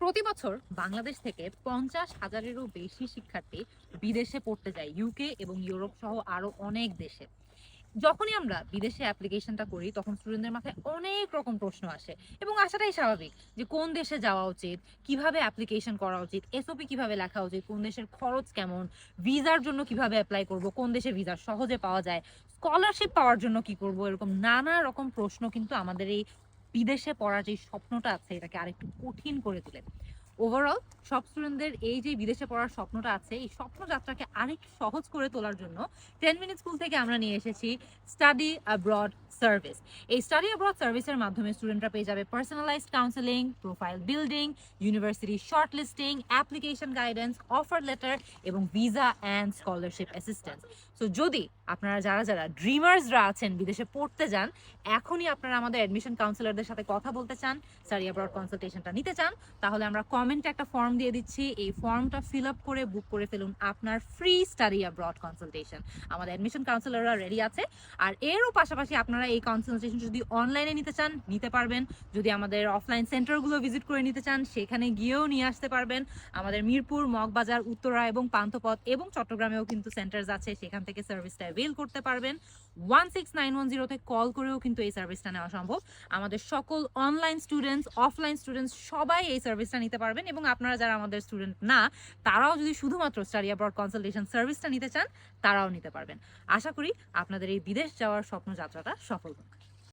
প্রতি বছর বাংলাদেশ থেকে পঞ্চাশ হাজারেরও বেশি শিক্ষার্থী বিদেশে পড়তে যায় ইউকে এবং ইউরোপ সহ আরও অনেক দেশে। যখনই আমরা বিদেশে অ্যাপ্লিকেশনটা করি, তখন স্টুডেন্টদের মাথায় অনেক রকম প্রশ্ন আসে এবং আসাটাই স্বাভাবিক যে কোন দেশে যাওয়া উচিত, কীভাবে অ্যাপ্লিকেশন করা উচিত এসওপি কীভাবে লেখা উচিত, কোন দেশের খরচ কেমন, ভিসার জন্য কীভাবে অ্যাপ্লাই করব, কোন দেশে ভিসা সহজে পাওয়া যায় স্কলারশিপ পাওয়ার জন্য কি করব, এরকম নানা রকম প্রশ্ন কিন্তু আমাদের এই বিদেশে পড়ার যে স্বপ্নটা আছে, এটাকে আরেকটু কঠিন করে তোলে। ওভারঅল সব স্টুডেন্টদের এই যে বিদেশে পড়ার স্বপ্নটা আছে, এই স্বপ্ন যাত্রাকে আরেক সহজ করে তোলার জন্য টেন মিনিট স্কুল থেকে আমরা নিয়ে এসেছি স্টাডি অ্যাব্রড সার্ভিস এই স্টাডি অ্যাব্রড সার্ভিসের মাধ্যমে স্টুডেন্টরা পেয়ে যাবে personalised counselling profile building university shortlisting application guidance offer letter এবং visa and scholarship assistance so যদি আপনারা যারা যারা ড্রিমার্সরা আছেন, বিদেশে পড়তে যান, এখনই আপনারা আমাদের অ্যাডমিশন কাউন্সিলরদের সাথে কথা বলতে চান স্টাডি অ্যাব্রড কনসালটেশনটা নিতে চান, তাহলে আমরা কমেন্টে একটা ফর্ম দিয়ে দিচ্ছি। এই ফর্মটা ফিল আপ করে বুক করে ফেলুন আপনার ফ্রি স্টাডি অ্যাব্রড কনসালটেশন আমাদের অ্যাডমিশন কাউন্সিলররা রেডি আছে। আর এরও পাশাপাশি আপনারা এই কনসালটেশন যদি অনলাইনে নিতে চান, নিতে পারবেন। যদি আমাদের অফলাইন সেন্টারগুলো ভিজিট করে নিতে চান, সেখানে গিয়েও নিয়ে আসতে পারবেন। আমাদের মিরপুর, মগবাজার, উত্তরা এবং পান্থপথ এবং চট্টগ্রামেও কিন্তু সেন্টার্স আছে। সেখান থেকে সার্ভিসটা অ্যাভেল করতে পারবেন। ওয়ান সিক্স নাইন ওয়ান জিরোতে কল করেও কিন্তু এই সার্ভিসটা নেওয়া সম্ভব। আমাদের সকল অনলাইন স্টুডেন্টস অফলাইন স্টুডেন্টস সবাই এই সার্ভিসটা নিতে পারবেন এবং আপনারা যারা আমাদের স্টুডেন্ট না, তারাও যদি শুধুমাত্র স্টাডি অ্যাব্রড কনসালটেশন সার্ভিসটা নিতে চান, তারাও নিতে পারবেন। আশা করি আপনাদের এই বিদেশ যাওয়ার স্বপ্ন যাত্রাটা সফল Appleback.